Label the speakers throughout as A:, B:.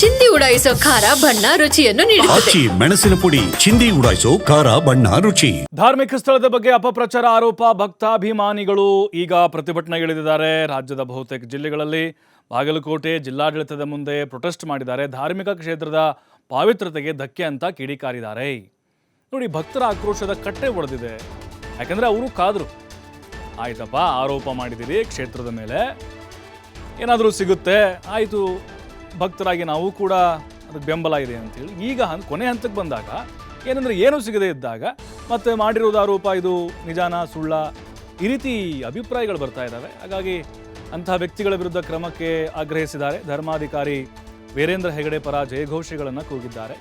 A: ಚಿಂದಿ ಉಡಾಯಿಸೋ ಖಾರ ಬಣ್ಣ ರುಚಿಯನ್ನು ನೀಡುತ್ತದೆ.
B: ಆಚಿ ಮೆಣಸಿನ ಪುಡಿ ಚಿಂದಿ ಉಡಾಯಿಸೋ ಖಾರ ಬಣ್ಣ ರುಚಿ.
C: ಧಾರ್ಮಿಕ ಸ್ಥಳದ ಬಗ್ಗೆ ಅಪಪ್ರಚಾರ ಆರೋಪ ಭಕ್ತಾಭಿಮಾನಿಗಳು ಈಗ ಪ್ರತಿಭಟನೆಗಿಳಿದಿದ್ದಾರೆ ರಾಜ್ಯದ ಬಹುತೇಕ ಜಿಲ್ಲೆಗಳಲ್ಲಿ ಬಾಗಲಕೋಟೆ ಜಿಲ್ಲಾಡಳಿತದ ಮುಂದೆ ಪ್ರೊಟೆಸ್ಟ್ ಮಾಡಿದ್ದಾರೆ. ಧಾರ್ಮಿಕ ಕ್ಷೇತ್ರದ ಪಾವಿತ್ರತೆಗೆ ಧಕ್ಕೆ ಅಂತ ಕಿಡಿಕಾರಿದ್ದಾರೆ. ನೋಡಿ ಭಕ್ತರ ಆಕ್ರೋಶದ ಕಟ್ಟೆ ಒಡೆದಿದೆ. ಯಾಕಂದ್ರೆ ಅವರು ಕಾದ್ರು. ಆಯ್ತಪ್ಪ ಆರೋಪ ಮಾಡಿದ್ದೀರಿ ಕ್ಷೇತ್ರದ ಮೇಲೆ. ಏನಾದರೂ ಸಿಗುತ್ತೆ ಆಯಿತು. ಭಕ್ತರಾಗಿ ನಾವು ಕೂಡ ಅದಕ್ಕೆ ಬೆಂಬಲ ಇದೆ ಅಂತೇಳಿ. ಈಗ ಹನ್ ಕೊನೆ ಹಂತಕ್ಕೆ ಬಂದಾಗ ಏನಂದ್ರೆ ಏನೂ ಸಿಗದೇ ಇದ್ದಾಗ ಮತ್ತೆ ಮಾಡಿರೋದು ಆರೋಪ ಇದು ನಿಜಾನ, ಸುಳ್ಳ, ಈ ರೀತಿ ಅಭಿಪ್ರಾಯಗಳು ಬರ್ತಾ ಇದ್ದಾವೆ. ಹಾಗಾಗಿ ಅಂತಹ ವ್ಯಕ್ತಿಗಳ ವಿರುದ್ಧ ಕ್ರಮಕ್ಕೆ ಆಗ್ರಹಿಸಿದ್ದಾರೆ. ಧರ್ಮಾಧಿಕಾರಿ ವೀರೇಂದ್ರ ಹೆಗಡೆ ಪರ ಜಯಘೋಷಗಳನ್ನು ಕೂಗಿದ್ದಾರೆ.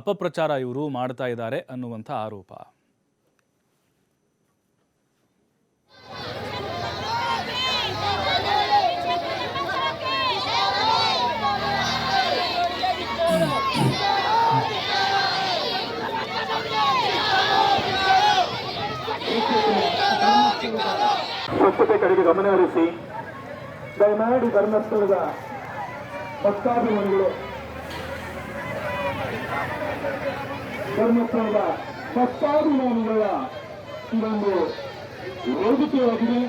C: ಅಪಪ್ರಚಾರ ಇವರು ಮಾಡ್ತಾ ಇದ್ದಾರೆ ಅನ್ನುವಂಥ ಆರೋಪ.
D: ಗಮನ ಹರಿಸಿ ದಯಮಾಡಿ ಧರ್ಮಸ್ಥಳದ ಭಕ್ತಾಭಿಮಾನಿಗಳು ಧರ್ಮಸ್ಥಳದ ಭಕ್ತಾಭಿಮಾನಿಗಳ ಇದೊಂದು ವೇದಿಕೆಯಾಗಿದೆ.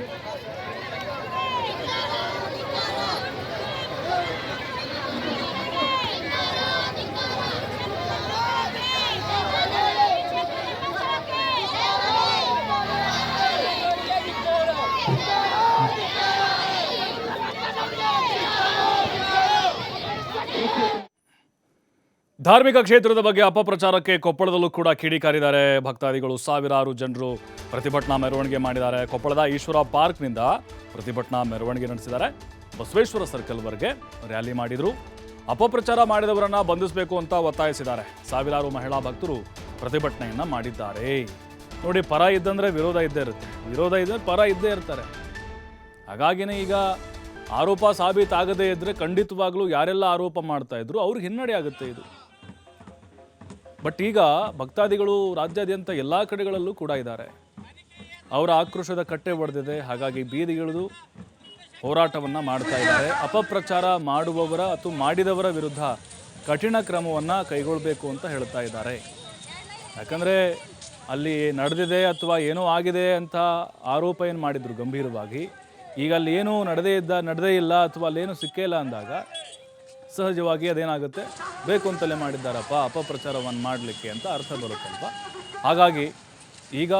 C: ಧಾರ್ಮಿಕ ಕ್ಷೇತ್ರದ ಬಗ್ಗೆ ಅಪಪ್ರಚಾರಕ್ಕೆ ಕೊಪ್ಪಳದಲ್ಲೂ ಕೂಡ ಕಿಡಿಕಾರಿದ್ದಾರೆ. ಭಕ್ತಾದಿಗಳು ಸಾವಿರಾರು ಜನರು ಪ್ರತಿಭಟನಾ ಮೆರವಣಿಗೆ ಮಾಡಿದ್ದಾರೆ. ಕೊಪ್ಪಳದ ಈಶ್ವರ ಪಾರ್ಕ್ನಿಂದ ಪ್ರತಿಭಟನಾ ಮೆರವಣಿಗೆ ನಡೆಸಿದ್ದಾರೆ. ಬಸವೇಶ್ವರ ಸರ್ಕಲ್ವರೆಗೆ ರ್ಯಾಲಿ ಮಾಡಿದರು. ಅಪಪ್ರಚಾರ ಮಾಡಿದವರನ್ನ ಬಂಧಿಸಬೇಕು ಅಂತ ಒತ್ತಾಯಿಸಿದ್ದಾರೆ. ಸಾವಿರಾರು ಮಹಿಳಾ ಭಕ್ತರು ಪ್ರತಿಭಟನೆಯನ್ನ ಮಾಡಿದ್ದಾರೆ. ನೋಡಿ, ಪರ ಇದ್ದಂದ್ರೆ ವಿರೋಧ ಇದ್ದೇ ಇರುತ್ತೆ. ವಿರೋಧ ಇದ್ದರೆ ಪರ ಇದ್ದೇ ಇರ್ತಾರೆ. ಹಾಗಾಗಿನೇ ಈಗ ಆರೋಪ ಸಾಬೀತಾಗದೇ ಇದ್ದರೆ ಖಂಡಿತವಾಗ್ಲೂ ಯಾರೆಲ್ಲ ಆರೋಪ ಮಾಡ್ತಾ ಇದ್ರು ಅವ್ರಿಗೆ ಹಿನ್ನಡೆ ಆಗುತ್ತೆ ಇದು. ಬಟ್ ಈಗ ಭಕ್ತಾದಿಗಳು ರಾಜ್ಯಾದ್ಯಂತ ಎಲ್ಲ ಕಡೆಗಳಲ್ಲೂ ಕೂಡ ಇದ್ದಾರೆ. ಅವರ ಆಕ್ರೋಶದ ಕಟ್ಟೆ ಒಡೆದಿದೆ. ಹಾಗಾಗಿ ಬೀದಿಗಿಳಿದು ಹೋರಾಟವನ್ನ ಮಾಡ್ತಾ ಇದ್ದಾರೆ. ಅಪಪ್ರಚಾರ ಮಾಡುವವರ ಅಥವಾ ಮಾಡಿದವರ ವಿರುದ್ಧ ಕಠಿಣ ಕ್ರಮವನ್ನ ಕೈಗೊಳ್ಳಬೇಕು ಅಂತ ಹೇಳ್ತಾ ಇದ್ದಾರೆ. ಯಾಕಂದ್ರೆ ಅಲ್ಲಿ ನಡೆದಿದೆ ಅಥವಾ ಏನೋ ಆಗಿದೆ ಅಂತ ಆರೋಪ ಏನು ಮಾಡಿದ್ರು ಗಂಭೀರವಾಗಿ. ಈಗ ಅಲ್ಲಿ ಏನೂ ನಡೆದೇ ಇದ್ದ, ನಡೆದೇ ಇಲ್ಲ ಅಥವಾ ಅಲ್ಲೇನು ಸಿಕ್ಕೇ ಇಲ್ಲ ಅಂದಾಗ ಸಹಜವಾಗಿ ಅದೇನಾಗುತ್ತೆ? ಬೇಕು ಅಂತಲೇ ಮಾಡಿದ್ದಾರಪ್ಪ ಅಪಪ್ರಚಾರವನ್ನು ಮಾಡಲಿಕ್ಕೆ ಅಂತ ಅರ್ಥ ಬರುತ್ತಲ್ವ? ಹಾಗಾಗಿ ಈಗ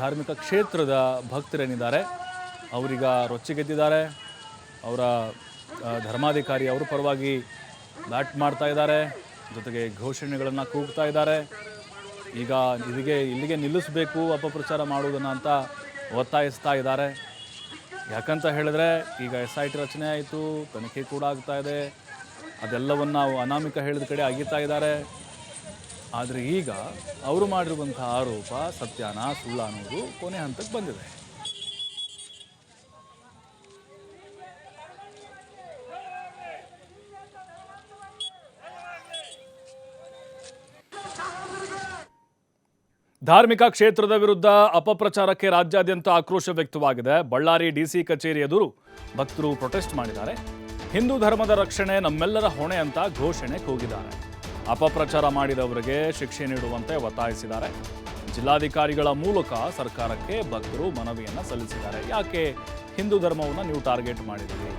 C: ಧಾರ್ಮಿಕ ಕ್ಷೇತ್ರದ ಭಕ್ತರೇನಿದ್ದಾರೆ? ಅವರೀಗ ರೊಚ್ಚಿಗೆದ್ದಿದ್ದಾರೆ. ಅವರ ಧರ್ಮಾಧಿಕಾರಿ ಅವರ ಪರವಾಗಿ ಬ್ಯಾಟ್ ಮಾಡ್ತಾ ಇದ್ದಾರೆ. ಜೊತೆಗೆ ಘೋಷಣೆಗಳನ್ನು ಕೂಗ್ತಾ ಇದ್ದಾರೆ. ಈಗ ಇಲ್ಲಿಗೆ ಇಲ್ಲಿಗೆ ನಿಲ್ಲಿಸಬೇಕು ಅಪಪ್ರಚಾರ ಮಾಡುವುದನ್ನು ಅಂತ ಒತ್ತಾಯಿಸ್ತಾ ಇದ್ದಾರೆ. ಯಾಕಂತ ಹೇಳಿದ್ರೆ, ಈಗ ಎಸ್ ಐ ಟಿ ರಚನೆ ಆಯಿತು, ತನಿಖೆ ಕೂಡ ಆಗ್ತಾ ಇದೆ. ಅದೆಲ್ಲವನ್ನು ನಾವು ಅನಾಮಿಕ ಹೇಳಿದ ಕಡೆ ಅಗಿತಾ ಇದ್ದಾರೆ. ಆದರೆ ಈಗ ಅವರು ಮಾಡಿರುವಂಥ ಆರೋಪ ಸತ್ಯಾನ ಸುಳ್ಳ ಅನ್ನೋದು ಕೊನೆ ಹಂತಕ್ಕೆ ಬಂದಿದೆ. ಧಾರ್ಮಿಕ ಕ್ಷೇತ್ರದ ವಿರುದ್ಧ ಅಪಪ್ರಚಾರಕ್ಕೆ ರಾಜ್ಯಾದ್ಯಂತ ಆಕ್ರೋಶ ವ್ಯಕ್ತವಾಗಿದೆ. ಬಳ್ಳಾರಿ ಡಿಸಿ ಕಚೇರಿ ಎದುರು ಭಕ್ತರು ಪ್ರೊಟೆಸ್ಟ್ ಮಾಡಿದ್ದಾರೆ. ಹಿಂದೂ ಧರ್ಮದ ರಕ್ಷಣೆ ನಮ್ಮೆಲ್ಲರ ಹೊಣೆ ಅಂತ ಘೋಷಣೆ ಕೂಗಿದ್ದಾರೆ. ಅಪಪ್ರಚಾರ ಮಾಡಿದವರಿಗೆ ಶಿಕ್ಷೆ ನೀಡುವಂತೆ ಒತ್ತಾಯಿಸಿದ್ದಾರೆ. ಜಿಲ್ಲಾಧಿಕಾರಿಗಳ ಮೂಲಕ ಸರ್ಕಾರಕ್ಕೆ ಭಕ್ತರು ಮನವಿಯನ್ನು ಸಲ್ಲಿಸಿದ್ದಾರೆ. ಯಾಕೆ ಹಿಂದೂ ಧರ್ಮವನ್ನು ನೀವು ಟಾರ್ಗೆಟ್ ಮಾಡಿದ್ದೀರಿ?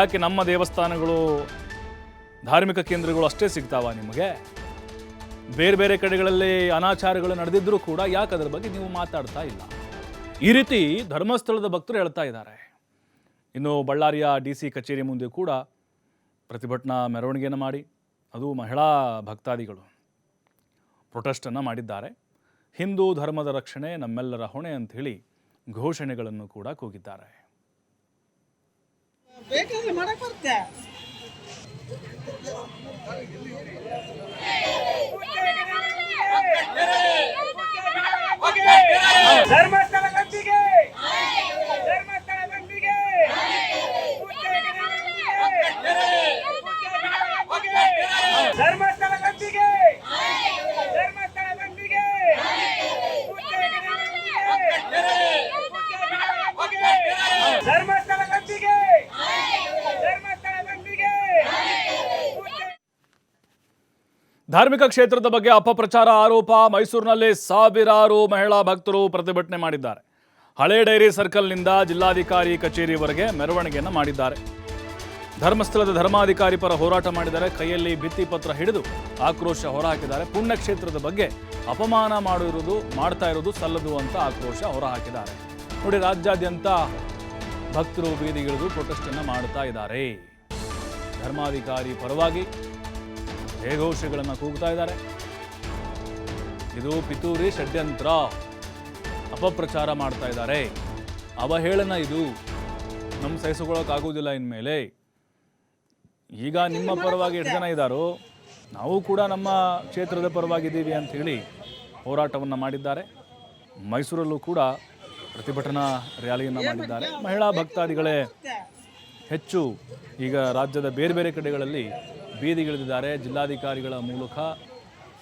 C: ಯಾಕೆ ನಮ್ಮ ದೇವಸ್ಥಾನಗಳು ಧಾರ್ಮಿಕ ಕೇಂದ್ರಗಳು ಅಷ್ಟೇ ಸಿಗ್ತಾವ ನಿಮಗೆ? ಬೇರೆ ಬೇರೆ ಕಡೆಗಳಲ್ಲಿ ಅನಾಚಾರಗಳು ನಡೆದಿದ್ದರೂ ಕೂಡ ಯಾಕೆ ಅದರ ಬಗ್ಗೆ ನೀವು ಮಾತಾಡ್ತಾ ಇಲ್ಲ? ಈ ರೀತಿ ಧರ್ಮಸ್ಥಳದ ಭಕ್ತರು ಹೇಳ್ತಾ ಇದ್ದಾರೆ. ಇನ್ನು ಬಳ್ಳಾರಿಯ ಡಿ ಸಿ ಕಚೇರಿ ಮುಂದೆ ಕೂಡ ಪ್ರತಿಭಟನಾ ಮೆರವಣಿಗೆಯನ್ನು ಮಾಡಿ, ಅದು ಮಹಿಳಾ ಭಕ್ತಾದಿಗಳು ಪ್ರೊಟೆಸ್ಟನ್ನು ಮಾಡಿದ್ದಾರೆ. ಹಿಂದೂ ಧರ್ಮದ ರಕ್ಷಣೆ ನಮ್ಮೆಲ್ಲರ ಹೊಣೆ ಅಂತ ಹೇಳಿ ಘೋಷಣೆಗಳನ್ನು ಕೂಡ ಕೂಗಿದ್ದಾರೆ.
E: ಬೇಕಾದ್ರೆ தர்மத்தை
C: ಧಾರ್ಮಿಕ ಕ್ಷೇತ್ರದ ಬಗ್ಗೆ ಅಪಪ್ರಚಾರ ಆರೋಪ ಮೈಸೂರಿನಲ್ಲಿ ಸಾವಿರಾರು ಮಹಿಳಾ ಭಕ್ತರು ಪ್ರತಿಭಟನೆ ಮಾಡಿದ್ದಾರೆ. ಹಳೆ ಡೈರಿ ಸರ್ಕಲ್ನಿಂದ ಜಿಲ್ಲಾಧಿಕಾರಿ ಕಚೇರಿವರೆಗೆ ಮೆರವಣಿಗೆಯನ್ನು ಮಾಡಿದ್ದಾರೆ. ಧರ್ಮಸ್ಥಳದ ಧರ್ಮಾಧಿಕಾರಿ ಪರ ಹೋರಾಟ ಮಾಡಿದ್ದಾರೆ ಕೈಯಲ್ಲಿ ಭಿತ್ತಿ ಪತ್ರ ಹಿಡಿದು ಆಕ್ರೋಶ ಹೊರಹಾಕಿದ್ದಾರೆ. ಪುಣ್ಯಕ್ಷೇತ್ರದ ಬಗ್ಗೆ ಅಪಮಾನ ಮಾಡಿರುವುದು, ಮಾಡ್ತಾ ಇರೋದು ಸಲ್ಲದು ಅಂತ ಆಕ್ರೋಶ ಹೊರಹಾಕಿದ್ದಾರೆ. ನೋಡಿ, ರಾಜ್ಯಾದ್ಯಂತ ಭಕ್ತರು ಬೀದಿಗಿಳಿದು ಪ್ರೊಟೆಸ್ಟನ್ನು ಮಾಡ್ತಾ ಇದ್ದಾರೆ. ಧರ್ಮಾಧಿಕಾರಿ ಪರವಾಗಿ ಜಯಘೋಷಗಳನ್ನು ಕೂಗ್ತಾ ಇದ್ದಾರೆ. ಇದು ಪಿತೂರಿ ಷಡ್ಯಂತ್ರ. ಅಪಪ್ರಚಾರ ಮಾಡ್ತಾ ಇದ್ದಾರೆ. ಅವಹೇಳನ ಇದು. ನಮ್ಮ ಸಹಿಸಿಕೊಳ್ಳೋಕ್ಕಾಗೋದಿಲ್ಲ ಇನ್ಮೇಲೆ. ಈಗ ನಿಮ್ಮ ಪರವಾಗಿ ಎಷ್ಟು ಜನ ಇದ್ದಾರೋ ನಾವು ಕೂಡ ನಮ್ಮ ಕ್ಷೇತ್ರದ ಪರವಾಗಿದ್ದೀವಿ ಅಂತ ಹೇಳಿ ಹೋರಾಟವನ್ನು ಮಾಡಿದ್ದಾರೆ. ಮೈಸೂರಲ್ಲೂ ಕೂಡ ಪ್ರತಿಭಟನಾ ರ್ಯಾಲಿಯನ್ನು ಮಾಡಿದ್ದಾರೆ. ಮಹಿಳಾ ಭಕ್ತಾದಿಗಳೇ, ಹೆಚ್ಚು ಈಗ ರಾಜ್ಯದ ಬೇರೆ ಬೇರೆ ಕಡೆಗಳಲ್ಲಿ ಬೀದಿಗಿಳಿದಿದ್ದಾರೆ ಜಿಲ್ಲಾಧಿಕಾರಿಗಳ ಮೂಲಕ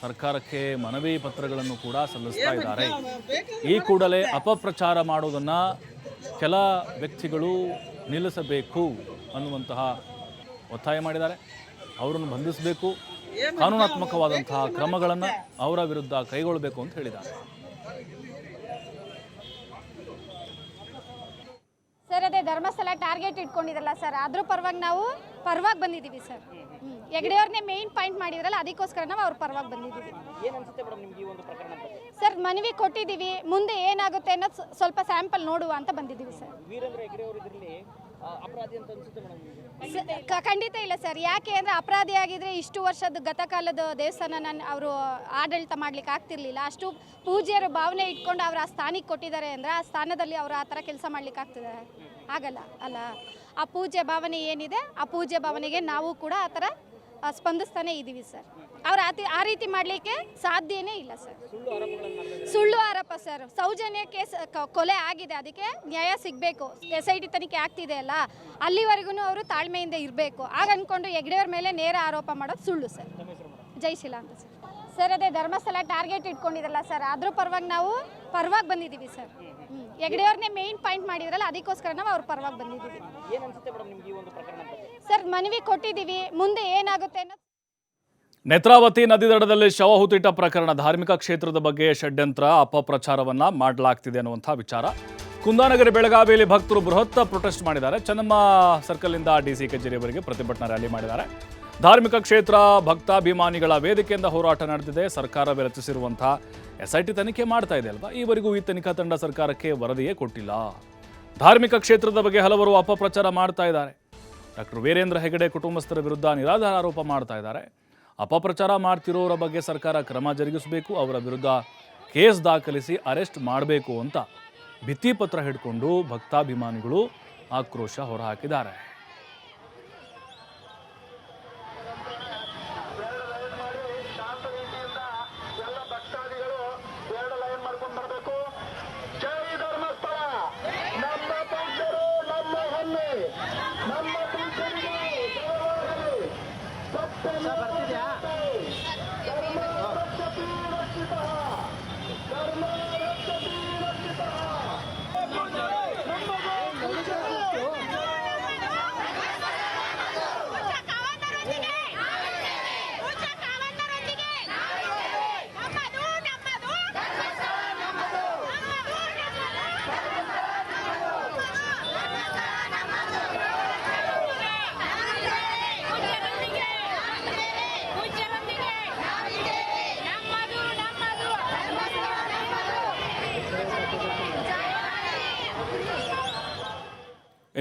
C: ಸರ್ಕಾರಕ್ಕೆ ಮನವಿ ಪತ್ರಗಳನ್ನು ಕೂಡ ಸಲ್ಲಿಸ್ತಾ ಇದ್ದಾರೆ. ಈ ಕೂಡಲೇ ಅಪಪ್ರಚಾರ ಮಾಡುವುದನ್ನು ಕೆಲ ವ್ಯಕ್ತಿಗಳು ನಿಲ್ಲಿಸಬೇಕು ಅನ್ನುವಂತಹ ಒತ್ತಾಯ ಮಾಡಿದ್ದಾರೆ. ಅವರನ್ನು ಬಂಧಿಸಬೇಕು. ಕಾನೂನಾತ್ಮಕವಾದಂತಹ ಕ್ರಮಗಳನ್ನು ಅವರ ವಿರುದ್ಧ ಕೈಗೊಳ್ಳಬೇಕು ಅಂತ ಹೇಳಿದ್ದಾರೆ
F: ಸರ್ ಅದೇ ಧರ್ಮಸ್ಥಳ ಟಾರ್ಗೆಟ್ ಇಟ್ಕೊಂಡಿದ್ರಲ್ಲ ಸರ್ ಅದ್ರ ಪರವಾಗಿ ನಾವು ಪರವಾಗಿ ಬಂದಿದ್ದೀವಿ ಸರ್. ಹೆಗ್ಡೆಯವ್ರನ್ನೇ ಮೇನ್ ಪಾಯಿಂಟ್ ಮಾಡಿದ್ರಲ್ಲ ಅದಕ್ಕೋಸ್ಕರ ನಾವು ಅವ್ರ ಪರವಾಗಿ ಬಂದಿದ್ದೀವಿ. ಸರ್ ಮನವಿ ಕೊಟ್ಟಿದ್ದೀವಿ ಮುಂದೆ ಏನಾಗುತ್ತೆ ಅನ್ನೋದು ಸ್ವ- ಸ್ವಲ್ಪ ಸ್ಯಾಂಪಲ್ ನೋಡುವ ಅಂತ ಬಂದಿದ್ದೀವಿ ಸರ್. ಸ- ಕ- ಖಂಡಿತ ಇಲ್ಲ ಸರ್. ಯಾಕೆ ಅಂದರೆ ಅಪರಾಧಿ ಆಗಿದ್ರೆ ಇಷ್ಟು ವರ್ಷದ ಗತಕಾಲದ ದೇವಸ್ಥಾನ ನಾನು, ಅವರು ಆಡಳಿತ ಮಾಡ್ಲಿಕ್ಕೆ ಆಗ್ತಿರ್ಲಿಲ್ಲ. ಅಷ್ಟು ಪೂಜೆಯರ ಭಾವನೆ ಇಟ್ಕೊಂಡು ಅವ್ರು ಆ ಸ್ಥಾನಕ್ಕೆ ಕೊಟ್ಟಿದ್ದಾರೆ ಅಂದರೆ ಆ ಸ್ಥಾನದಲ್ಲಿ ಅವರು ಆ ಥರ ಕೆಲಸ ಮಾಡ್ಲಿಕ್ಕೆ ಆಗ್ತದೆ. ಆಗಲ್ಲ, ಅಲ್ಲ. ಆ ಪೂಜೆ ಭಾವನೆ ಏನಿದೆ, ಆ ಪೂಜೆ ಭಾವನೆಗೆ ನಾವು ಕೂಡ ಆ ಥರ ಸ್ಪಂದಿಸ್ತಾನೆ ಇದ್ದೀವಿ ಸರ್. ಅವ್ರು ಆ ಆ ರೀತಿ ಮಾಡಲಿಕ್ಕೆ ಸಾಧ್ಯನೇ ಇಲ್ಲ ಸರ್. ಸುಳ್ಳು ಆರೋಪ ಸರ್. ಸೌಜನ್ಯ ಕೇಸ್ ಕೊಲೆ ಆಗಿದೆ. ಅದಕ್ಕೆ ನ್ಯಾಯ ಸಿಗಬೇಕು. ಎಸ್ ಐ ಟಿ ತನಿಖೆ ಆಗ್ತಿದೆ ಅಲ್ಲ. ಅಲ್ಲಿವರೆಗೂ ಅವರು ತಾಳ್ಮೆಯಿಂದ ಇರಬೇಕು. ಆಗ ಅಂದ್ಕೊಂಡು ಹೆಗ್ಡೆಯವ್ರ ಮೇಲೆ ನೇರ ಆರೋಪ ಮಾಡೋದು ಸುಳ್ಳು ಸರ್. ಜೈಶೀಲ ಅಂತ ಸರ್. ಸರ್, ಅದೇ ಧರ್ಮಸ್ಥಳ ಟಾರ್ಗೆಟ್ ಇಟ್ಕೊಂಡಿದ್ರಲ್ಲ ಸರ್. ಅದ್ರ ಪರವಾಗಿ ನಾವು ಪರವಾಗಿ ಬಂದಿದ್ದೀವಿ ಸರ್. ಹೆಗ್ಡೆಯವ್ರನ್ನೇ ಮೇನ್ ಪಾಯಿಂಟ್ ಮಾಡಿದ್ರಲ್ಲ, ಅದಕ್ಕೋಸ್ಕರ ನಾವು ಅವ್ರ ಪರವಾಗಿ ಬಂದಿದ್ದೀವಿ ಸರ್, ಮನವಿ ಕೊಟ್ಟಿದ್ದೀವಿ. ಮುಂದೆ ಏನಾಗುತ್ತೆ ಅನ್ನೋದು
C: ನೇತ್ರಾವತಿ ನದಿ ದಡದಲ್ಲಿ ಶವಹೂತಿಟ ಪ್ರಕರಣ ಧಾರ್ಮಿಕ ಕ್ಷೇತ್ರದ ಬಗ್ಗೆ ಷಡ್ಯಂತ್ರ ಅಪಪ್ರಚಾರವನ್ನ ಮಾಡಲಾಗ್ತಿದೆ ಅನ್ನುವಂಥ ವಿಚಾರ. ಕುಂದಾನಗರಿ ಬೆಳಗಾವಿಯಲ್ಲಿ ಭಕ್ತರು ಬೃಹತ್ ಪ್ರೊಟೆಸ್ಟ್ ಮಾಡಿದ್ದಾರೆ. ಚೆನ್ನಮ್ಮ ಸರ್ಕಲ್ನಿಂದ ಡಿ ಸಿ ಕಚೇರಿಯವರೆಗೆ ಪ್ರತಿಭಟನಾ ರ್ಯಾಲಿ ಮಾಡಿದ್ದಾರೆ. ಧಾರ್ಮಿಕ ಕ್ಷೇತ್ರ ಭಕ್ತಾಭಿಮಾನಿಗಳ ವೇದಿಕೆಯಿಂದ ಹೋರಾಟ ನಡೆದಿದೆ. ಸರ್ಕಾರ ರಚಿಸಿರುವಂತಹ ಎಸ್ಐಟಿ ತನಿಖೆ ಮಾಡ್ತಾ ಇದೆ ಅಲ್ವಾ? ಈವರೆಗೂ ಈ ತನಿಖಾ ತಂಡ ಸರ್ಕಾರಕ್ಕೆ ವರದಿಯೇ ಕೊಟ್ಟಿಲ್ಲ. ಧಾರ್ಮಿಕ ಕ್ಷೇತ್ರದ ಬಗ್ಗೆ ಹಲವರು ಅಪಪ್ರಚಾರ ಮಾಡ್ತಾ ಇದ್ದಾರೆ. ಡಾಕ್ಟರ್ ವೀರೇಂದ್ರ ಹೆಗಡೆ ಕುಟುಂಬಸ್ಥರ ವಿರುದ್ಧ ನಿರಾಧಾರ ಆರೋಪ ಮಾಡ್ತಾ ಇದ್ದಾರೆ. ಅಪಪ್ರಚಾರ ಮಾಡ್ತಿರೋರ ಬಗ್ಗೆ ಸರ್ಕಾರ ಕ್ರಮ ಜರುಗಿಸಬೇಕು, ಅವರ ವಿರುದ್ಧ ಕೇಸ್ ದಾಖಲಿಸಿ ಅರೆಸ್ಟ್ ಮಾಡಬೇಕು ಅಂತ ಭಿತ್ತಿಪತ್ರ ಹಿಡ್ಕೊಂಡು ಭಕ್ತಾಭಿಮಾನಿಗಳು ಆಕ್ರೋಶ ಹೊರಹಾಕಿದ್ದಾರೆ.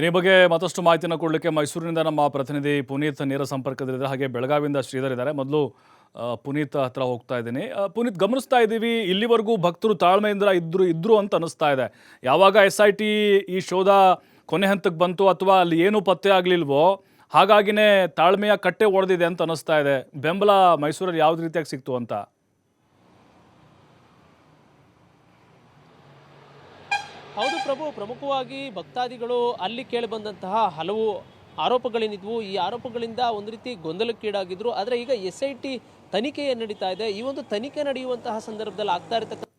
C: ಈ ಬಗ್ಗೆ ಮತ್ತಷ್ಟು ಮಾಹಿತಿಯನ್ನು ಕೊಡಲಿಕ್ಕೆ ಮೈಸೂರಿನಿಂದ ನಮ್ಮ ಪ್ರತಿನಿಧಿ ಪುನೀತ್ ನೇರ ಸಂಪರ್ಕದಲ್ಲಿದ್ದಾರೆ. ಹಾಗೆ ಬೆಳಗಾವಿಯಿಂದ ಶ್ರೀಧರ್ ಇದ್ದಾರೆ ಮೊದಲು ಪುನೀತ್ ಹತ್ರ ಹೋಗ್ತಾ ಇದ್ದೀನಿ. ಪುನೀತ್, ಗಮನಿಸ್ತಾ ಇದ್ದೀವಿ. ಇಲ್ಲಿವರೆಗೂ ಭಕ್ತರು ತಾಳ್ಮೆಯಿಂದ ಇದ್ರು ಇದ್ರು ಅಂತ ಅನಿಸ್ತಾ ಇದೆ. ಯಾವಾಗ ಎಸ್ ಐ ಟಿ ಈ ಶೋಧ ಕೊನೆ ಹಂತಕ್ಕೆ ಬಂತು ಅಥವಾ ಅಲ್ಲಿ ಏನೂ ಪತ್ತೆ ಆಗಲಿಲ್ವೋ, ಹಾಗಾಗಿನೇ ತಾಳ್ಮೆಯ ಕಟ್ಟೆ ಒಡೆದಿದೆ ಅಂತ ಅನಿಸ್ತಾ ಇದೆ. ಬೆಂಬಲ ಮೈಸೂರಲ್ಲಿ ಯಾವ್ದು ರೀತಿಯಾಗಿ ಸಿಕ್ತು ಅಂತ?
G: ಪ್ರಭು, ಪ್ರಮುಖವಾಗಿ ಭಕ್ತಾದಿಗಳು ಅಲ್ಲಿ ಕೇಳಿಬಂದಂತಹ ಹಲವು ಆರೋಪಗಳೇನಿದ್ವು ಈ ಆರೋಪಗಳಿಂದ ಒಂದು ರೀತಿ ಗೊಂದಲಕ್ಕೀಡಾಗಿದ್ರು. ಆದರೆ ಈಗ ಎಸ್ ಐ ಟಿ ತನಿಖೆ ನಡೀತಾ ಇದೆ. ಈ ಒಂದು ತನಿಖೆ ನಡೆಯುವಂತಹ ಸಂದರ್ಭದಲ್ಲಿ ಆಗ್ತಾ ಇರತಕ್ಕ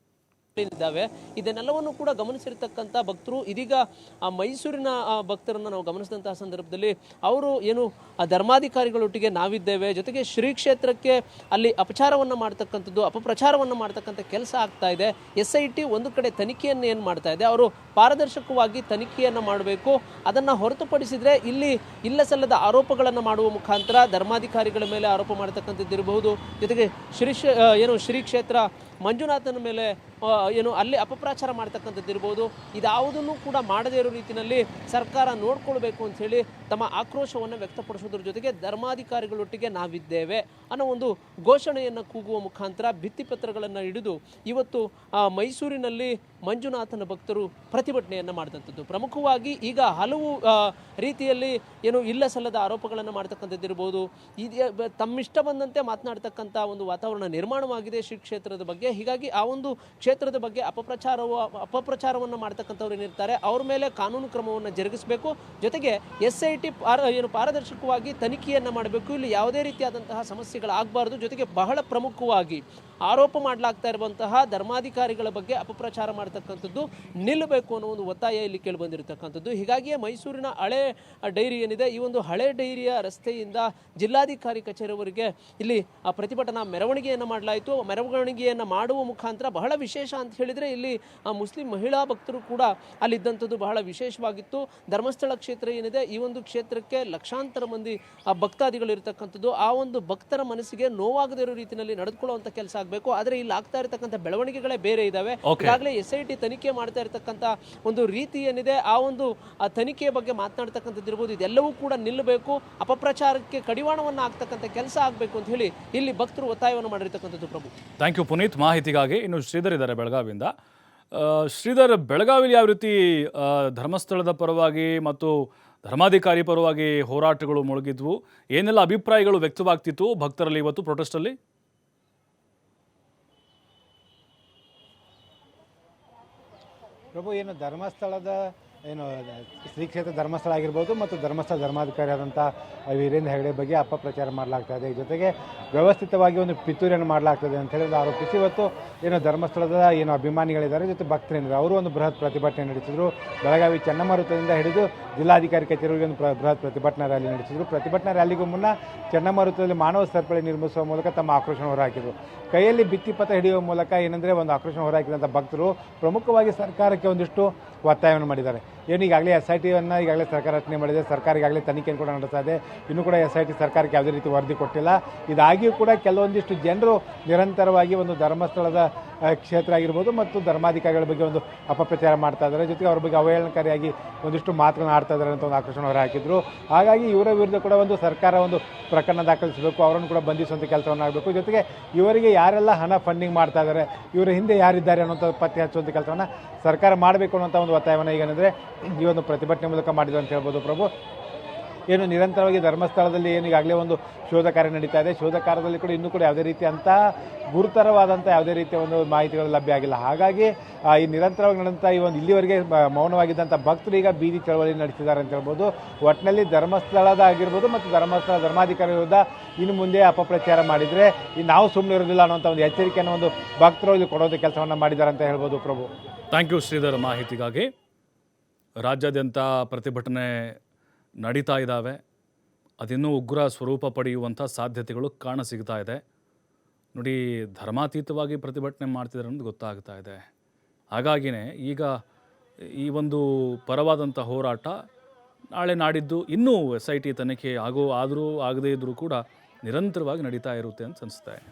G: ಇದ್ದಾವೆ. ಇದನ್ನೆಲ್ಲವನ್ನು ಕೂಡ ಗಮನಿಸಿರ್ತಕ್ಕಂಥ ಭಕ್ತರು, ಇದೀಗ ಆ ಮೈಸೂರಿನ ಭಕ್ತರನ್ನು ನಾವು ಗಮನಿಸಿದಂತಹ ಸಂದರ್ಭದಲ್ಲಿ ಅವರು ಏನು ಆ ಧರ್ಮಾಧಿಕಾರಿಗಳೊಟ್ಟಿಗೆ ನಾವಿದ್ದೇವೆ, ಜೊತೆಗೆ ಶ್ರೀ ಕ್ಷೇತ್ರಕ್ಕೆ ಅಲ್ಲಿ ಅಪಚಾರವನ್ನು ಮಾಡ್ತಕ್ಕಂಥದ್ದು, ಅಪಪ್ರಚಾರವನ್ನು ಮಾಡ್ತಕ್ಕಂಥ ಕೆಲಸ ಆಗ್ತಾ ಇದೆ. ಎಸ್ ಐ ಟಿ ಒಂದು ಕಡೆ ತನಿಖೆಯನ್ನು ಏನು ಮಾಡ್ತಾ ಇದೆ, ಅವರು ಪಾರದರ್ಶಕವಾಗಿ ತನಿಖೆಯನ್ನು ಮಾಡಬೇಕು. ಅದನ್ನು ಹೊರತುಪಡಿಸಿದರೆ ಇಲ್ಲಿ ಇಲ್ಲ ಸಲ್ಲದ ಆರೋಪಗಳನ್ನು ಮಾಡುವ ಮುಖಾಂತರ ಧರ್ಮಾಧಿಕಾರಿಗಳ ಮೇಲೆ ಆರೋಪ ಮಾಡ್ತಕ್ಕಂಥದ್ದು ಇರಬಹುದು ಜೊತೆಗೆ ಶ್ರೀ ಏನು ಶ್ರೀ ಕ್ಷೇತ್ರ ಮಂಜುನಾಥನ ಮೇಲೆ ಏನು, ಅಲ್ಲಿ ಅಪಪ್ರಚಾರ ಮಾಡ್ತಕ್ಕಂಥದ್ದು ಇರ್ಬೋದು. ಇದಾವುದನ್ನು ಕೂಡ ಮಾಡದೇ ಇರೋ ರೀತಿಯಲ್ಲಿ ಸರ್ಕಾರ ನೋಡ್ಕೊಳ್ಬೇಕು ಅಂತ ಹೇಳಿ ತಮ್ಮ ಆಕ್ರೋಶವನ್ನು ವ್ಯಕ್ತಪಡಿಸೋದ್ರ ಜೊತೆಗೆ ಧರ್ಮಾಧಿಕಾರಿಗಳೊಟ್ಟಿಗೆ ನಾವಿದ್ದೇವೆ ಅನ್ನೋ ಒಂದು ಘೋಷಣೆಯನ್ನು ಕೂಗುವ ಮುಖಾಂತರ ಭಿತ್ತಿಪತ್ರಗಳನ್ನು ಹಿಡಿದು ಇವತ್ತು ಮೈಸೂರಿನಲ್ಲಿ ಮಂಜುನಾಥನ ಭಕ್ತರು ಪ್ರತಿಭಟನೆಯನ್ನು ಮಾಡಿದಂಥದ್ದು ಪ್ರಮುಖವಾಗಿ ಈಗ ಹಲವು ರೀತಿಯಲ್ಲಿ ಏನು ಇಲ್ಲ ಸಲ್ಲದ ಆರೋಪಗಳನ್ನು ಮಾಡ್ತಕ್ಕಂಥದ್ದಿರ್ಬೋದು. ಇದು ತಮ್ಮಿಷ್ಟ ಬಂದಂತೆ ಮಾತನಾಡ್ತಕ್ಕಂಥ ಒಂದು ವಾತಾವರಣ ನಿರ್ಮಾಣವಾಗಿದೆ ಶ್ರೀ ಕ್ಷೇತ್ರದ ಬಗ್ಗೆ. ಹೀಗಾಗಿ ಆ ಒಂದು ಕ್ಷೇತ್ರದ ಬಗ್ಗೆ ಅಪಪ್ರಚಾರವು, ಅಪಪ್ರಚಾರವನ್ನು ಮಾಡ್ತಕ್ಕಂಥವ್ರು ಏನಿರ್ತಾರೆ, ಅವ್ರ ಮೇಲೆ ಕಾನೂನು ಕ್ರಮವನ್ನು ಜರುಗಿಸಬೇಕು. ಜೊತೆಗೆ ಎಸ್ ಐ ಟಿ ಪಾರ, ಏನು ಪಾರದರ್ಶಕವಾಗಿ ತನಿಖೆಯನ್ನು ಮಾಡಬೇಕು. ಇಲ್ಲಿ ಯಾವುದೇ ರೀತಿಯಾದಂತಹ ಸಮಸ್ಯೆಗಳಾಗಬಾರ್ದು. ಜೊತೆಗೆ ಬಹಳ ಪ್ರಮುಖವಾಗಿ ಆರೋಪ ಮಾಡಲಾಗ್ತಾ ಇರುವಂತಹ ಧರ್ಮಾಧಿಕಾರಿಗಳ ಬಗ್ಗೆ ಅಪಪ್ರಚಾರ ಮಾಡ್ತಕ್ಕಂಥದ್ದು ನಿಲ್ಲಬೇಕು ಅನ್ನೋ ಒಂದು ಒತ್ತಾಯ ಇಲ್ಲಿ ಕೇಳಿ ಬಂದಿರತಕ್ಕಂಥದ್ದು. ಹೀಗಾಗಿಯೇ ಮೈಸೂರಿನ ಹಳೆ ಡೈರಿ ಏನಿದೆ ಈ ಒಂದು ಹಳೆ ಡೈರಿಯ ರಸ್ತೆಯಿಂದ ಜಿಲ್ಲಾಧಿಕಾರಿ ಕಚೇರಿವರೆಗೆ ಇಲ್ಲಿ ಆ ಪ್ರತಿಭಟನಾ ಮೆರವಣಿಗೆಯನ್ನು ಮಾಡಲಾಯಿತು. ಮೆರವಣಿಗೆಯನ್ನು ಮಾಡುವ ಮುಖಾಂತರ ಬಹಳ ವಿಶೇಷ ಅಂತ ಹೇಳಿದರೆ ಇಲ್ಲಿ ಆ ಮುಸ್ಲಿಂ ಮಹಿಳಾ ಭಕ್ತರು ಕೂಡ ಅಲ್ಲಿದ್ದಂಥದ್ದು ಬಹಳ ವಿಶೇಷವಾಗಿತ್ತು. ಧರ್ಮಸ್ಥಳ ಕ್ಷೇತ್ರ ಏನಿದೆ ಈ ಒಂದು ಕ್ಷೇತ್ರಕ್ಕೆ ಲಕ್ಷಾಂತರ ಮಂದಿ ಆ ಭಕ್ತಾದಿಗಳು ಇರತಕ್ಕಂಥದ್ದು. ಆ ಒಂದು ಭಕ್ತರ ಮನಸ್ಸಿಗೆ ನೋವಾಗದಿರೋ ರೀತಿಯಲ್ಲಿ ನಡೆದುಕೊಳ್ಳುವಂಥ ಕೆಲಸ ಆಗಬೇಕು. ಆದರೆ ಇಲ್ಲಿ ಆಗ್ತಾ ಇರತಕ್ಕಂಥ ಬೆಳವಣಿಗೆಗಳೇ ಬೇರೆ ಇದಾವೆ.
C: Okay.
G: ಈಗಾಗಲೇ ಎಸ್ ಐ ತನಿಖೆ ಮಾಡ್ತಾ ಇರತಕ್ಕಂಥ ಒಂದು ರೀತಿ ಏನಿದೆ, ಆ ಒಂದು ತನಿಖೆ ಬಗ್ಗೆ ಮಾತನಾಡ್ತಕ್ಕಂಥದ್ದು ಇರ್ಬೋದು. ಇದೆಲ್ಲವೂ ಕೂಡ ನಿಲ್ಲಬೇಕು. ಅಪಪ್ರಚಾರಕ್ಕೆ ಕಡಿವಾಣವನ್ನು ಆಗ್ತಕ್ಕಂಥ ಕೆಲಸ ಆಗಬೇಕು ಅಂತ ಹೇಳಿ ಇಲ್ಲಿ ಭಕ್ತರು ಒತ್ತಾಯವನ್ನು ಮಾಡಿರ್ತಕ್ಕಂಥದ್ದು ಪ್ರಭು.
C: Thank you Puneeth. ಮಾಹಿತಿಗಾಗಿ ಇನ್ನು ಶ್ರೀಧರ್ ಇದ್ದಾರೆ ಬೆಳಗಾವಿಯಿಂದ. ಶ್ರೀಧರ್ ಬೆಳಗಾವಿಲಿ ಯಾವ ರೀತಿ ಧರ್ಮಸ್ಥಳದ ಪರವಾಗಿ ಮತ್ತು ಧರ್ಮಾಧಿಕಾರಿ ಪರವಾಗಿ ಹೋರಾಟಗಳು ಮುಳುಗಿದ್ವು? ಏನೆಲ್ಲ ಅಭಿಪ್ರಾಯಗಳು ವ್ಯಕ್ತವಾಗ್ತಿತ್ತು ಭಕ್ತರಲ್ಲಿ ಇವತ್ತು ಪ್ರೊಟೆಸ್ಟಲ್ಲಿ
H: ಪ್ರಭು ಏನು ಧರ್ಮಸ್ಥಳದ ಏನು ಶ್ರೀ ಕ್ಷೇತ್ರ ಧರ್ಮಸ್ಥಳ ಆಗಿರ್ಬೋದು ಮತ್ತು ಧರ್ಮಸ್ಥಳ ಧರ್ಮಾಧಿಕಾರಿ ಆದಂಥ ವೀರೇಂದ್ರ ಹೆಗಡೆ ಬಗ್ಗೆ ಅಪಪ್ರಚಾರ ಮಾಡಲಾಗ್ತಾ ಇದೆ. ಜೊತೆಗೆ ವ್ಯವಸ್ಥಿತವಾಗಿ ಒಂದು ಪಿತೂರಿಯನ್ನು ಮಾಡಲಾಗ್ತದೆ ಅಂತ ಹೇಳಿ ಆರೋಪಿಸಿ ಇವತ್ತು ಏನು ಧರ್ಮಸ್ಥಳದ ಏನು ಅಭಿಮಾನಿಗಳಿದ್ದಾರೆ, ಜೊತೆ ಭಕ್ತರೇನಿದ್ದಾರೆ ಅವರು ಒಂದು ಬೃಹತ್ ಪ್ರತಿಭಟನೆ ನಡೆಸಿದರು. ಬೆಳಗಾವಿ ಚನ್ನಮಾರುತದಿಂದ ಹಿಡಿದು ಜಿಲ್ಲಾಧಿಕಾರಿ ಕಚೇರಿಗೆ ಒಂದು ಬೃಹತ್ ಪ್ರತಿಭಟನಾ ರ್ಯಾಲಿ ನಡೆಸಿದರು. ಪ್ರತಿಭಟನಾ ರ್ಯಾಲಿಗೂ ಮುನ್ನ ಚನ್ನಮಾರುತದಲ್ಲಿ ಮಾನವ ಸರಪಳಿ ನಿರ್ಮಿಸುವ ಮೂಲಕ ತಮ್ಮ ಆಕ್ರೋಶ ಹೊರಹಾಕಿದರು. ಕೈಯಲ್ಲಿ ಭಿತ್ತಿಪಥ ಹಿಡಿಯುವ ಮೂಲಕ ಏನಂದರೆ ಒಂದು ಆಕ್ರೋಶ ಹೊರಹಾಕಿದಂಥ ಭಕ್ತರು ಪ್ರಮುಖವಾಗಿ ಸರ್ಕಾರಕ್ಕೆ ಒಂದಿಷ್ಟು ಒತ್ತಾಯವನ್ನು ಮಾಡಿದ್ದಾರೆ. ಏನು ಈಗಾಗಲೇ ಎಸ್ ಐ ಟಿಯನ್ನು ಈಗಾಗಲೇ ಸರ್ಕಾರ ರಚನೆ ಮಾಡಿದೆ. ಸರ್ಕಾರ ಈಗಾಗಲೇ ತನಿಖೆಯನ್ನು ಕೂಡ ನಡೆಸ್ತಾ ಇದೆ. ಇನ್ನೂ ಕೂಡ ಎಸ್ ಐ ಟಿ ಸರ್ಕಾರಕ್ಕೆ ಯಾವುದೇ ರೀತಿ ವರದಿ ಕೊಟ್ಟಿಲ್ಲ. ಇದಾಗಿಯೂ ಕೂಡ ಕೆಲವೊಂದಿಷ್ಟು ಜನರು ನಿರಂತರವಾಗಿ ಒಂದು ಧರ್ಮಸ್ಥಳದ ಕ್ಷೇತ್ರ ಆಗಿರ್ಬೋದು ಮತ್ತು ಧರ್ಮಾಧಿಕಾರಿಗಳ ಬಗ್ಗೆ ಒಂದು ಅಪಪ್ರಚಾರ ಮಾಡ್ತಾ ಇದ್ದಾರೆ. ಜೊತೆಗೆ ಅವ್ರ ಬಗ್ಗೆ ಅವಹೇಳನಕಾರಿಯಾಗಿ ಒಂದಿಷ್ಟು ಮಾತುಗಳನ್ನು ಆಡ್ತಾ ಇದ್ದಾರೆ ಅಂತ ಒಂದು ಆಕ್ರೋಶನ ಹೊರಹಾಕಿದ್ರು ಹಾಗಾಗಿ ಇವರ ವಿರುದ್ಧ ಕೂಡ ಒಂದು ಸರ್ಕಾರ ಒಂದು ಪ್ರಕರಣ ದಾಖಲಿಸಬೇಕು. ಅವರನ್ನು ಕೂಡ ಬಂಧಿಸುವಂಥ ಕೆಲಸವನ್ನು ಆಗಬೇಕು. ಜೊತೆಗೆ ಇವರಿಗೆ ಯಾರೆಲ್ಲ ಹಣ ಫಂಡಿಂಗ್ ಮಾಡ್ತಾ ಇದ್ದಾರೆ, ಇವರ ಹಿಂದೆ ಯಾರಿದ್ದಾರೆ ಅನ್ನೋಂಥ ಪತ್ತೆ ಹಚ್ಚುವಂಥ ಕೆಲಸವನ್ನು ಸರ್ಕಾರ ಮಾಡಬೇಕು ಅನ್ನೋಂಥ ಒಂದು ಒತ್ತಾಯವನ್ನು ಈಗೇನೆಂದರೆ ಈ ಒಂದು ಪ್ರತಿಭಟನೆ ಮೂಲಕ ಮಾಡಿದ್ರು ಅಂತ ಹೇಳ್ಬೋದು ಪ್ರಭು. ಏನು ನಿರಂತರವಾಗಿ ಧರ್ಮಸ್ಥಳದಲ್ಲಿ ಏನು ಈಗಾಗಲೇ ಒಂದು ಶೋಧ ಕಾರ್ಯ ನಡೀತಾ ಇದೆ. ಶೋಧ ಕಾರ್ಯದಲ್ಲಿ ಕೂಡ ಇನ್ನೂ ಕೂಡ ಯಾವುದೇ ರೀತಿ ಅಂತ ಗುರುತರವಾದಂಥ ಯಾವುದೇ ರೀತಿಯ ಒಂದು ಮಾಹಿತಿಗಳು ಲಭ್ಯ ಆಗಿಲ್ಲ. ಹಾಗಾಗಿ ಈ ನಿರಂತರವಾಗಿ ನಡೆದಂಥ ಈ ಒಂದು ಇಲ್ಲಿವರೆಗೆ ಮೌನವಾಗಿದ್ದಂಥ ಭಕ್ತರು ಈಗ ಬೀದಿ ಚಳವಳಿ ನಡೆಸಿದ್ದಾರೆ ಅಂತ ಹೇಳ್ಬೋದು. ಒಟ್ಟಿನಲ್ಲಿ ಧರ್ಮಸ್ಥಳದ ಆಗಿರ್ಬೋದು ಮತ್ತು ಧರ್ಮಸ್ಥಳ ಧರ್ಮಾಧಿಕಾರಿ ವಿರುದ್ಧ ಇನ್ನು ಮುಂದೆ ಅಪಪ್ರಚಾರ ಮಾಡಿದರೆ ಈ ನಾವು ಸುಮ್ಮನೆ ಇರೋದಿಲ್ಲ ಅನ್ನೋಂಥ ಒಂದು ಎಚ್ಚರಿಕೆಯನ್ನು ಒಂದು ಭಕ್ತರು ಇಲ್ಲಿ ಕೊಡೋದು ಕೆಲಸವನ್ನು ಮಾಡಿದ್ದಾರೆ ಅಂತ ಹೇಳ್ಬೋದು ಪ್ರಭು.
C: ಥ್ಯಾಂಕ್ ಯು ಶ್ರೀಧರ್ ಮಾಹಿತಿಗಾಗಿ. ರಾಜ್ಯಾದ್ಯಂತ ಪ್ರತಿಭಟನೆ ನಡೀತಾ ಇದ್ದಾವೆ ಅದಿನ್ನೂ ಉಗ್ರ ಸ್ವರೂಪ ಪಡೆಯುವಂಥ ಸಾಧ್ಯತೆಗಳು ಕಾಣ ಸಿಗ್ತಾ ಇದೆ. ನೋಡಿ, ಧರ್ಮಾತೀತವಾಗಿ ಪ್ರತಿಭಟನೆ ಮಾಡ್ತಿದ್ದಾರೆ ಅನ್ನೋದು ಗೊತ್ತಾಗ್ತಾ ಇದೆ. ಹಾಗಾಗಿಯೇ ಈಗ ಈ ಒಂದು ಪರವಾದಂಥ ಹೋರಾಟ ನಾಳೆ ನಾಡಿದ್ದು ಇನ್ನೂ ಎಸ್ ಐ ಟಿ ತನಿಖೆ ಆಗೋ ಆದರೂ ಆಗದೇ ಇದ್ದರೂ ಕೂಡ ನಿರಂತರವಾಗಿ ನಡೀತಾ ಇರುತ್ತೆ ಅಂತ ಅನಿಸ್ತಾ ಇದೆ